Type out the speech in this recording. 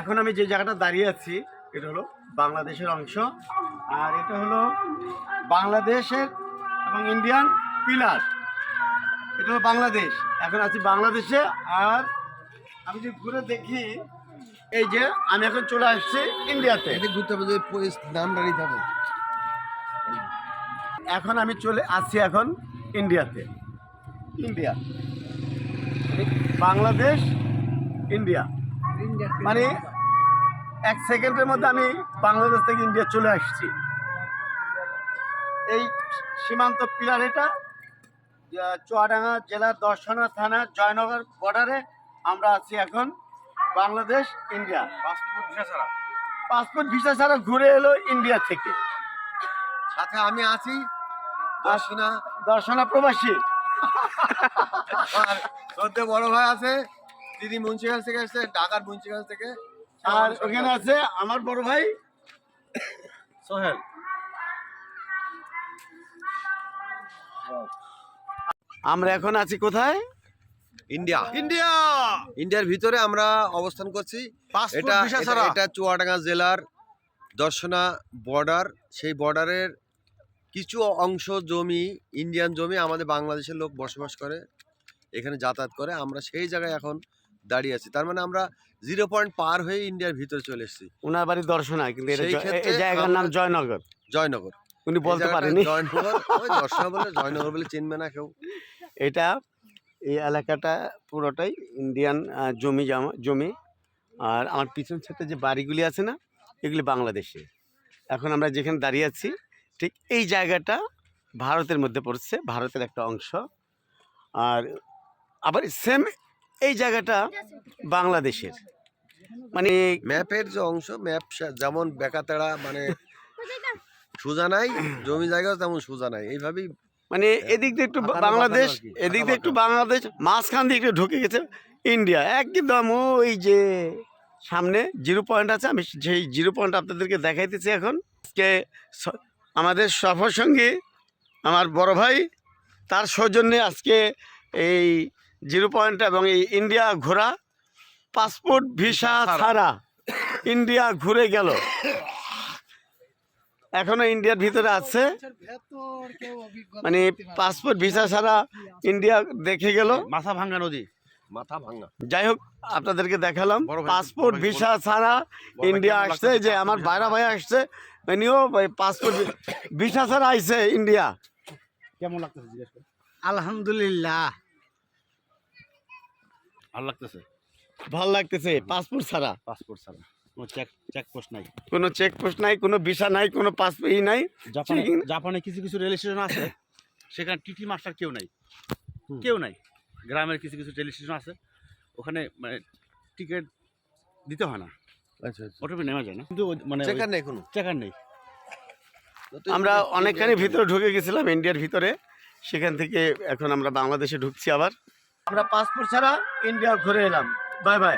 এখন আমি যে জায়গাটা দাঁড়িয়ে আছি এটা হলো বাংলাদেশের অংশ। আর এটা হলো বাংলাদেশের এবং ইন্ডিয়ান পিলার। এটা হলো বাংলাদেশ। এখন আছি বাংলাদেশে। আর আমি যদি ঘুরে দেখি এই যে আমি এখন চলে আসছি ইন্ডিয়াতে। ঘুরতে হবে নাম দাঁড়িয়ে যাবে। এখন আমি চলে আসছি এখন ইন্ডিয়াতে। ইন্ডিয়া। বাংলাদেশ ইন্ডিয়া। মানে এক সেকেন্ডের মধ্যে আমি বাংলাদেশ থেকে ইন্ডিয়া চলে আসছি। এই সীমান্ত পিলার এটা চুয়াডাঙ্গা জেলার দর্শনা থানা জয়নগর বর্ডারে আমরা আছি এখন বাংলাদেশ ইন্ডিয়া। পাসপোর্ট ভিসা ছাড়া? পাসপোর্ট ভিসা ছাড়া ঘুরে এলো ইন্ডিয়া থেকে। সাথে আমি আছি দর্শনা। দর্শনা প্রবাসী। আর বড় ভাই আছে দিদি মুন্সিগঞ্জ থেকে এসছে ঢাকার মুন্সিগঞ্জ থেকে। আর ওখানে আছে আমার বড় ভাই সোহেল। আমরা এখন আছি কোথায়? ইন্ডিয়া। ইন্ডিয়া! ইন্ডিয়ার ভিতরে আমরা অবস্থান করছি। এটা। এটা চুয়াডাঙ্গা জেলার দর্শনা বর্ডার সেই বর্ডারের কিছু অংশ জমি ইন্ডিয়ান জমি আমাদের বাংলাদেশের লোক বসবাস করে এখানে যাতায়াত করে। আমরা সেই জায়গায় এখন দাঁড়িয়ে আছি। তার মানে আমরা জিরো পয়েন্ট পার হয়ে ইন্ডিয়ার ভিতরে চলে এসেছি। ওনার বাড়ি দর্শনা কিন্তু এই জায়গার নাম জয়নগর। জয়নগর। উনি বলতে পারেনি জয়নগর ওই দর্শনা বলে জয়নগর বলে চিনবে না কেউ। এটা এই এলাকাটা পুরোটাই ইন্ডিয়ান জমি জমা জমি। আর আমার পিছন সাথে যে বাড়িগুলি আছে না এগুলি বাংলাদেশে। এখন আমরা যেখানে দাঁড়িয়ে আছি ঠিক এই জায়গাটা ভারতের মধ্যে পড়ছে ভারতের একটা অংশ। আর আবার সেম এই জায়গাটা বাংলাদেশের। মানে ম্যাপের যে অংশ ম্যাপ যেমন বেকাতেড়া মানে সোজা নাই জমি জায়গাও তেমন সোজা নাই। এইভাবেই মানে এদিক দিয়ে একটু বাংলাদেশ কি, এদিক দিয়ে একটু বাংলাদেশ মাঝখান দিয়ে একটু ঢুকে গেছে ইন্ডিয়া। একদম ওই যে সামনে জিরো পয়েন্ট আছে আমি সেই জিরো পয়েন্ট আপনাদেরকে দেখাইতেছি এখন। স- আমাদের সফর সঙ্গী আমার বড় ভাই তার সৌজন্যে আজকে এই জিরো পয়েন্ট এবং এই ইন্ডিয়া ঘোরা পাসপোর্ট ভিসা ছাড়া। ইন্ডিয়া ঘুরে গেল। এখনও ইন্ডিয়ার ভিতরে আছে। মানে পাসপোর্ট ভিসা ছাড়া ইন্ডিয়া দেখে গেল। মাথা ভাঙ্গা নদী। মাথা ভাঙা যাই হোক আপনাদেরকে দেখালাম। পাসপোর্ট ভিসা ছাড়া ইন্ডিয়া আসছে যে আমার বাইরা ভাই আসছে উনিও পাসপোর্ট ভিসা ছাড়া আইছে ইন্ডিয়া। কেমন লাগতেছে আলহামদুলিল্লাহ। ভালো লাগতেছে? ভালো লাগতেছে পাসপোর্ট ছাড়া। পাসপোর্ট ছাড়া। কোনো চেক চেক পোস্ট নাই? কোনো চেক পোস্ট নাই কোনো ভিসা নাই কোনো পাসপোর্ট ই নাই। জাপানে জাপানে কিছু কিছু রেল স্টেশন আছে সেখানে টিটি মাস্টার কেউ নাই। কেউ নাই। গ্রামের কিছু কিছু রেল স্টেশন আছে ওখানে মানে টিকিট দিতে হয় না। আচ্ছা আচ্ছা। অটোপে নেওয়া যায় না। কিন্তু মানে চেকার নেই কোনো চেকার নেই। আমরা অনেকখানি ভিতরে ঢুকে গেছিলাম ইন্ডিয়ার ভিতরে সেখান থেকে এখন আমরা বাংলাদেশে ঢুকছি আবার। আমরা পাসপোর্ট ছাড়া ইন্ডিয়া ঘুরে এলাম। Bye bye